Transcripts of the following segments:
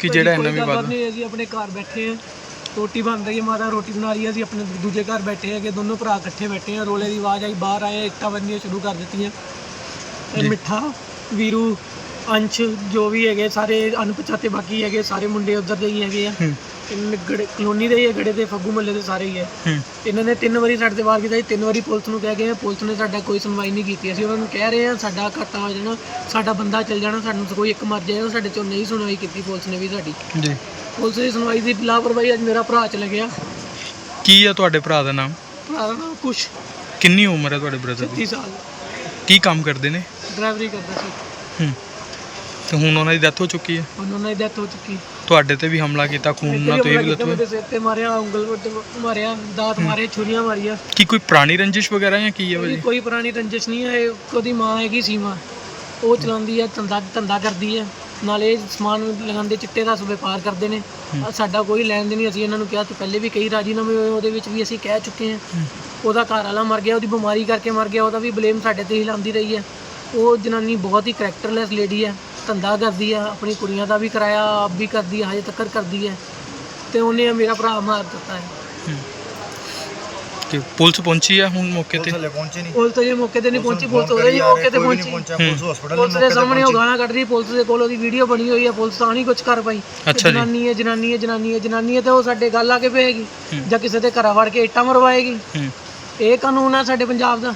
ਕਿ ਜਿਹੜਾ ਇਹਨਾਂ ਵੀ ਬਾਤ ਨਹੀਂ ਅਸੀਂ ਆਪਣੇ ਘਰ ਬੈਠੇ ਆ ਰੋਟੀ ਬਣ ਰਹੀ ਹੈ ਮਾਤਾ ਰੋਟੀ ਬਣਾ ਰਹੀ ਹੈ ਅਸੀਂ ਆਪਣੇ ਦੂਜੇ ਘਰ ਬੈਠੇ ਹੈਗੇ ਦੋਨੋਂ ਭਰਾ ਇਕੱਠੇ ਬੈਠੇ ਆ ਰੋਲੇ ਦੀ ਆਵਾਜ਼ ਆਈ ਬਾਹਰ ਆਏ ਇੱਟਾਂ ਬੰਨੀਆਂ ਸ਼ੁਰੂ ਕਰ ਦਿੱਤੀਆਂ। ਇਹ। ਮਿੱਠਾ ਵੀਰੂ ਅੰਸ਼ ਜੋ ਵੀ ਹੈਗੇ ਸਾਰੇ ਅਣਪਛਾਤੇ ਬਾਕੀ ਹੈਗੇ ਸਾਰੇ ਮੁੰਡੇ ਉਧਰ ਦੇ ਹੀ ਹੈਗੇ ਆ। ਇਹ ਗੜੇ ਕਲੋਨੀ ਦੇ ਹੀ ਹੈ ਗੜੇ ਦੇ ਫੱਗੂ ਮੱਲੇ ਦੇ ਸਾਰੇ ਹੀ ਹੈ। ਇਹਨਾਂ ਨੇ ਤਿੰਨ ਵਾਰੀ ਸਾਡੇ ਤੇ ਵਾਰ ਕੀਤਾ ਜੀ ਤਿੰਨ ਵਾਰੀ ਪੁਲਿਸ ਨੂੰ ਕਹਿ ਗਏ ਆ, ਪੁਲਿਸ ਨੇ ਸਾਡਾ ਕੋਈ ਸੁਣਵਾਈ ਨਹੀਂ ਕੀਤੀ। ਅਸੀਂ ਉਹਨਾਂ ਨੂੰ ਕਹਿ ਰਹੇ ਆ ਸਾਡਾ ਘਾਟਾ ਹੋ ਜਾਣਾ ਸਾਡਾ ਬੰਦਾ ਚੱਲ ਜਾਣਾ ਸਾਨੂੰ ਕੋਈ ਇੱਕ ਮਰ ਜਾਏਗਾ ਸਾਡੇ ਚੋਂ ਨਹੀਂ ਸੁਣਵਾਈ ਕੀਤੀ ਪੁਲਿਸ ਨੇ ਵੀ ਸਾਡੀ। ਜੀ। ਪੁਲਿਸ ਦੀ ਸੁਣਵਾਈ ਦੀ ਲਾਪਰਵਾਹੀ ਅੱਜ ਮੇਰਾ ਭਰਾ ਚਲ ਗਿਆ ਕੀ ਆ ਤੁਹਾਡੇ ਭਰਾ ਦਾ ਨਾਮ? ਭਰਾ ਦਾ ਨਾਮ ਕੁਛ ਕਿੰਨੀ ਉਮਰ ਹੈ ਤੁਹਾਡੇ ਬ੍ਰਦਰ ਦੀ? 36 ਸਾਲ। ਕੀ ਕੰਮ ਕਰਦੇ ਨੇ? ਡਰਾਈਵਰੀ ਕਰਦਾ ਸੀ। ਹੂੰ। ਤੇ ਹੁਣ ਉਹਨਾਂ ਦੀ ਡੈਥ ਹੋ ਚੁੱਕੀ ਹੈ। ਹੁਣ ਉਹਨਾਂ ਦੀ ਡੈਥ ਹੋ ਚੁੱਕੀ ਤੁਹਾਡੇ ਤੇ ਵੀ ਹਮਲਾ ਕੀਤਾ ਖੂਨ ਨਾਲ ਤੁਸੀਂ ਵੀ ਲੱਤੋਂ ਮੇਰੇ ਸਿਰ ਤੇ ਮਾਰਿਆ ਉਂਗਲ ਵੱਟ ਮਾਰਿਆ ਦਾਤ ਮਾਰੇ ਛੁਰੀਆਂ ਮਾਰੀਆਂ। ਕੀ ਕੋਈ ਪੁਰਾਣੀ ਰੰਜਿਸ਼ ਵਗੈਰਾ ਜਾਂ ਕੀ ਹੈ ਭਾਜੀ? ਕੋਈ ਪੁਰਾਣੀ ਰੰਜਿਸ਼ ਨਹੀਂ ਹੈ ਉਹਦੀ ਮਾਂ ਹੈਗੀ ਸੀਮਾ। ਉਹ ਚਲਾਉਂਦੀ ਹੈ ਧੰਦਾ ਧੰਦਾ ਕਰਦੀ ਹੈ। ਨਾਲੇ ਸਮਾਨ ਲਗਾਉਂਦੇ ਚਿੱਟੇ ਦਾ ਵਪਾਰ ਕਰਦੇ ਨੇ। ਸਾਡਾ ਕੋਈ ਲੈਣ ਦੇਣ ਨਹੀਂ ਅਸੀਂ ਇਹਨਾਂ ਨੂੰ ਕਿਹਾ ਤੇ ਪਹਿਲੇ ਵੀ ਕਈ ਰਾਜੀਨਾਮੇ ਹੋਏ ਉਹਦੇ ਵਿੱਚ ਵੀ ਅਸੀਂ ਕਹਿ ਚੁੱਕੇ ਹੂੰ। ਉਹਦਾ ਘਰ ਵਾਲਾ ਮਰ ਗਿਆ ਉਹਦੀ ਬਿਮਾਰੀ ਕਰਕੇ ਮਰ ਗਿਆ ਉਹਦਾ ਵੀ ਬਲੇਮ ਸਾਡੇ ਤੇ ਹੀ ਲਾਉਂਦੀ ਰਹੀ ਹੈ। ਉਹ ਜਨਾਨੀ ਬਹੁਤ ਹੀ ਕਰੈਕਟਰਲੈਸ ਲੇਡੀ ਹੈ। ਧੰਦਾ ਕਰਦੀ ਹੈ ਆਪਣੀ ਕੁੜੀਆਂ ਦਾ ਵੀ ਕਰਾਇਆ ਆਪ ਵੀ ਕਰਦੀ ਹੈ ਹਜੇ ਤੱਕ ਕਰਦੀ ਹੈ ਤੇ ਉਹਨੇ ਮੇਰਾ ਭਰਾ ਮਾਰ ਦਿੱਤਾ ਹੈ ਹੂੰ। ਕਿ ਪੁਲਿਸ ਪਹੁੰਚੀ ਆ ਹੁਣ ਮੌਕੇ ਤੇ? ਹਲੇ ਪਹੁੰਚੇ ਨਹੀਂ। ਪੁਲਿਸ ਤਾਂ ਜੇ ਮੌਕੇ ਤੇ ਨਹੀਂ ਪਹੁੰਚੀ ਪੁਲਿਸ ਉਹਦੇ ਜੀ ਮੌਕੇ ਤੇ ਪਹੁੰਚੀ। ਪੁਲਿਸ ਹਸਪੀਟਲ ਪੁਲਿਸ ਦੇ ਸਾਹਮਣੇ ਉਹ ਗਾਲਾਂ ਕੱਢ ਰਹੀ ਪੁਲਿਸ ਦੇ ਕੋਲ ਉਹਦੀ ਵੀਡੀਓ ਬਣੀ ਹੋਈ ਹੈ ਪੁਲਿਸ ਤਾਂ ਨਹੀਂ ਕੁਝ ਕਰ ਪਾਈ। ਜਨਾਨੀ ਹੈ ਜਨਾਨੀ ਹੈ ਜਨਾਨੀ ਹੈ ਜਨਾਨੀ ਹੈ ਤੇ ਉਹ ਸਾਡੇ ਗੱਲ ਆ ਕੇ ਪਏਗੀ ਹੂੰ। ਜਾਂ ਕਿਸੇ ਦੇ ਘਰਾਂ ਵੜ ਕੇ ਇੱਟਾਂ ਮਰਵਾਏਗੀ। ਹੂੰ। ਇਹ ਕਾਨੂੰਨ ਹੈ ਸਾਡੇ ਪੰਜਾਬ ਦਾ।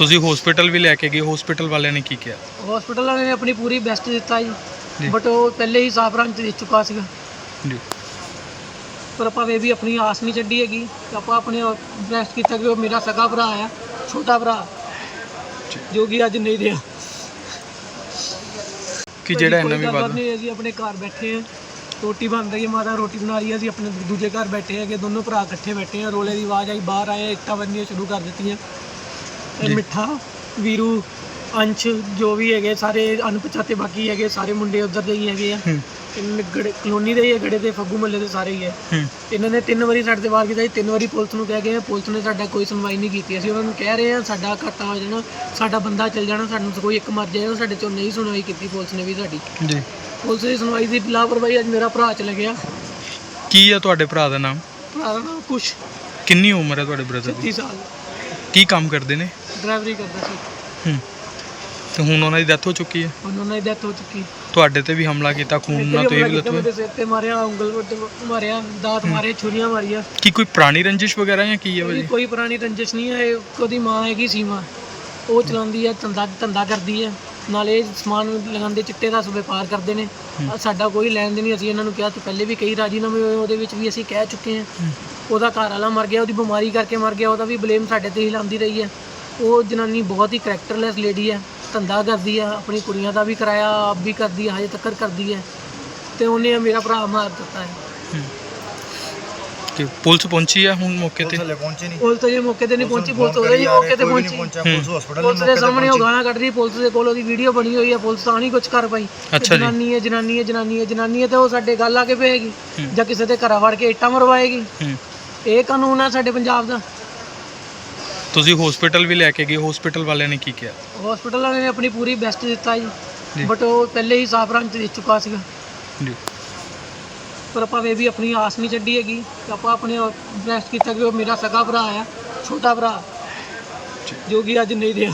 ਤੁਸੀਂ ਹਸਪੀਟਲ ਵੀ ਲੈ ਕੇ ਗਏ ਹਸਪੀਟਲ ਵਾਲਿਆਂ ਨੇ ਕੀ ਕਿਹਾ? ਹਸਪੀਟਲ ਵਾਲੇ ਨੇ ਆਪਣੀ ਪੂਰੀ ਬੈਸਟ ਦਿੱਤਾ ਜੀ। ਬਟ ਉਹ ਪਹਿਲੇ ਹੀ ਸਾਫ਼ ਰੰਗ ਚ ਦੇ ਚੁੱਕਾ ਸੀਗਾ। ਜੀ। ਪਰ ਆਪਾਂ ਇਹ ਵੀ ਆਪਣੀ ਆਸ ਨਹੀਂ ਛੱਡੀ ਹੈਗੀ। ਆਪਾਂ ਆਪਣੇ ਬੈਸਟ ਕੀਤਾ ਕਿ ਉਹ ਮੇਰਾ ਸਗਾ ਭਰਾ ਆ ਛੋਟਾ ਭਰਾ ਜੋ। ਕਿ ਅੱਜ ਨਹੀਂ ਰਿਹਾ। ਕਿ ਜਿਹੜਾ ਇਹਨਾਂ ਵੀ ਬਾਤ ਨਹੀਂ ਅਸੀਂ ਆਪਣੇ ਘਰ ਬੈਠੇ ਆ। ਰੋਟੀ ਬਣ ਰਹੀ ਹੈ ਮਾਤਾ ਰੋਟੀ ਬਣਾ ਰਹੀ ਹੈ ਅਸੀਂ ਆਪਣੇ ਦੂਜੇ ਘਰ ਬੈਠੇ ਹੈਗੇ ਦੋਨੋਂ ਭਰਾ ਇਕੱਠੇ ਬੈਠੇ ਆ। ਰੋਲੇ ਦੀ ਆਵਾਜ਼ ਆਈ ਬਾਹਰ ਆਏ ਇੱਟਾਂ ਬੰਨੀਆਂ ਸ਼ੁਰੂ ਕਰ ਦਿੱਤੀਆਂ। ਇਹ। ਮਿੱਠਾ ਵੀਰੂ ਅੰਸ਼ ਜੋ ਵੀ ਹੈਗੇ ਸਾਰੇ ਅਣਪਛਾਤੇ ਬਾਕੀ ਹੈਗੇ ਸਾਰੇ ਮੁੰਡੇ ਉਧਰ ਦੇ ਹੀ ਹੈਗੇ ਆ। ਇਹ ਗੜੇ ਕਲੋਨੀ ਦੇ ਹੀ ਹੈ ਗੜੇ ਦੇ ਫੱਗੂ ਮੱਲੇ ਦੇ ਸਾਰੇ ਹੀ ਹੈ। ਹੂੰ। ਇਹਨਾਂ ਨੇ ਤਿੰਨ ਵਾਰੀ ਸਾਡੇ ਤੇ ਵਾਰ ਕੀਤਾ ਜੀ ਤਿੰਨ ਵਾਰੀ ਪੁਲਿਸ ਨੂੰ ਕਹਿ ਗਏ ਆ, ਪੁਲਿਸ ਨੇ ਸਾਡਾ ਕੋਈ ਸੁਣਵਾਈ ਨਹੀਂ ਕੀਤੀ। ਅਸੀਂ ਉਹਨਾਂ ਨੂੰ ਕਹਿ ਰਹੇ ਆ ਸਾਡਾ ਘਾਟਾ ਹੋ ਜਾਣਾ ਸਾਡਾ ਬੰਦਾ ਚੱਲ ਜਾਣਾ ਸਾਨੂੰ ਕੋਈ ਇੱਕ ਮਰ ਜਾਏਗਾ ਸਾਡੇ ਚੋਂ ਨਹੀਂ ਸੁਣਵਾਈ ਕੀਤੀ ਪੁਲਿਸ ਨੇ ਵੀ ਸਾਡੀ। ਜੀ। ਪੁਲਿਸ ਦੀ ਸੁਣਵਾਈ ਦੀ ਲਾਪਰਵਾਹੀ ਅੱਜ ਮੇਰਾ ਭਰਾ ਚਲ ਗਿਆ। ਕੀ ਆ ਤੁਹਾਡੇ ਭਰਾ ਦਾ ਨਾਮ? ਭਰਾ ਦਾ ਨਾਮ ਕੁਛ ਕਿੰਨੀ ਉਮਰ ਹੈ ਤੁਹਾਡੇ ਬ੍ਰਦਰ ਦੀ? 36 ਸਾਲ। ਕੀ ਕੰਮ ਕਰਦੇ ਨੇ? ਡਰਾਈਵਰੀ ਕਰਦਾ ਸੀ। ਹੂੰ। ਤੇ ਹੁਣ ਉਹਨਾਂ ਦੀ ਡੈਥ ਹੋ ਚੁੱਕੀ ਹੈ। ਹੁਣ ਉਹਨਾਂ ਦੀ ਡੈਥ ਹੋ ਚੁੱਕੀ। ਤੁਹਾਡੇ ਤੇ ਵੀ ਹਮਲਾ ਕੀਤਾ ਖੂਨ ਨਾਲ ਤੁਸੀਂ ਵੀ ਲੱਤੋਂ ਮੇਰੇ ਸਿਰ ਤੇ ਮਾਰਿਆ ਉਂਗਲ ਵੱਟ ਮਾਰਿਆ ਦਾਤ ਮਾਰੇ ਛੁਰੀਆਂ ਮਾਰੀਆਂ। ਕੀ ਕੋਈ ਪੁਰਾਣੀ ਰੰਜਿਸ਼ ਵਗੈਰਾ ਜਾਂ ਕੀ ਹੈ ਭਾਜੀ? ਕੋਈ ਪੁਰਾਣੀ ਰੰਜਿਸ਼ ਨਹੀਂ ਹੈ ਇਹ ਉਹਦੀ ਮਾਂ ਹੈਗੀ ਸੀਮਾ। ਉਹ ਚਲਾਉਂਦੀ ਹੈ ਧੰਦਾ ਧੰਦਾ ਕਰਦੀ ਹੈ। ਨਾਲੇ ਸਮਾਨ ਲਗਾਉਂਦੇ ਚਿੱਟੇ ਦਾ ਵਪਾਰ ਕਰਦੇ ਨੇ। ਆਹ ਸਾਡਾ ਕੋਈ ਲੈਣ ਦੇਣ ਨਹੀਂ ਅਸੀਂ ਇਹਨਾਂ ਨੂੰ ਕਿਹਾ ਤੇ ਪਹਿਲੇ ਵੀ ਕਈ ਰਾਜੀਨਾਮੇ ਹੋਏ ਉਹਦੇ ਵਿੱਚ ਵੀ ਅਸੀਂ ਕਹਿ ਚੁੱਕੇ ਹਾਂ। ਹੂੰ। ਉਹਦਾ ਘਰ ਵਾਲਾ ਮਰ ਗਿਆ ਉਹਦੀ ਬਿਮਾਰੀ ਕਰਕੇ ਮਰ ਗਿਆ ਉਹਦਾ ਵੀ ਬਲੇਮ ਸਾਡੇ ਤੇ ਹੀ ਲਾਉਂਦੀ ਰਹੀ ਹੈ। ਉਹ ਜਨਾਨੀ ਬਹੁਤ ਹੀ ਕਰੈਕਟਰਲੈਸ ਲੇਡੀ ਹੈ ਧੰਦਾ ਕਰਦੀ ਹੈ ਆਪਣੀ ਕੁੜੀਆਂ ਦਾ ਵੀ ਕਰਾਇਆ ਆਪ ਵੀ ਕਰਦੀ ਹੈ ਹਜੇ ਤੱਕ ਕਰਦੀ ਹੈ ਤੇ ਉਹਨੇ ਮੇਰਾ ਭਰਾ ਮਾਰ ਦਿੱਤਾ ਹੈ। ਕਿ ਪੁਲਿਸ ਪਹੁੰਚੀ ਆ ਹੁਣ ਮੌਕੇ ਤੇ? ਹਲੇ ਪਹੁੰਚੇ ਨਹੀਂ। ਪੁਲਿਸ ਤਾਂ ਜੇ ਮੌਕੇ ਤੇ ਨਹੀਂ ਪਹੁੰਚੀ ਪੁਲਿਸ ਉਹਦੇ ਜੀ ਮੌਕੇ ਤੇ ਪਹੁੰਚੀ। ਪੁਲਿਸ ਹਸਪੀਟਲ ਪੁਲਿਸ ਦੇ ਸਾਹਮਣੇ ਉਹ ਗਾਲਾਂ ਕੱਢ ਰਹੀ ਪੁਲਿਸ ਦੇ ਕੋਲ ਉਹਦੀ ਵੀਡੀਓ ਬਣੀ ਹੋਈ ਹੈ ਪੁਲਿਸ ਤਾਂ ਨਹੀਂ ਕੁਝ ਕਰ ਪਾਈ। ਜਨਾਨੀ ਹੈ ਜਨਾਨੀ ਹੈ ਜਨਾਨੀ ਹੈ ਜਨਾਨੀ ਹੈ ਤੇ ਉਹ ਸਾਡੇ ਗੱਲ ਆ ਕੇ ਪਏਗੀ। ਜਾਂ ਕਿਸੇ ਦੇ ਘਰਾਂ ਵੜ ਕੇ ਇੱਟਾਂ ਮਰਵਾਏਗੀ। ਇਹ ਕਾਨੂੰਨ ਹੈ ਸਾਡੇ ਪੰਜਾਬ ਦਾ। ਤੁਸੀਂ ਹਸਪੀਟਲ ਵੀ ਲੈ ਕੇ ਗਏ ਹਸਪੀਟਲ ਵਾਲਿਆਂ ਨੇ ਕੀ ਕਿਹਾ? ਹਸਪੀਟਲ ਵਾਲੇ ਨੇ ਆਪਣੀ ਪੂਰੀ ਬੈਸਟ ਦਿੱਤਾ ਜੀ। ਜੀ। ਬਟ ਉਹ ਪਹਿਲੇ ਹੀ ਸਾਫ਼ ਰੰਗ ਚ ਦੇ ਚੁੱਕਾ ਸੀਗਾ। ਜੀ। ਪਰ ਆਪਾਂ ਇਹ ਵੀ ਆਪਣੀ ਆਸ ਨਹੀਂ ਛੱਡੀ ਹੈਗੀ ਤੇ ਆਪਾਂ ਆਪਣੇ ਬੈਸਟ ਕੀਤਾ ਕਿ ਉਹ ਮੇਰਾ ਸਗਾ ਭਰਾ ਆ ਛੋਟਾ ਭਰਾ ਜੋ ਕਿ ਅੱਜ ਨਹੀਂ ਰਿਹਾ।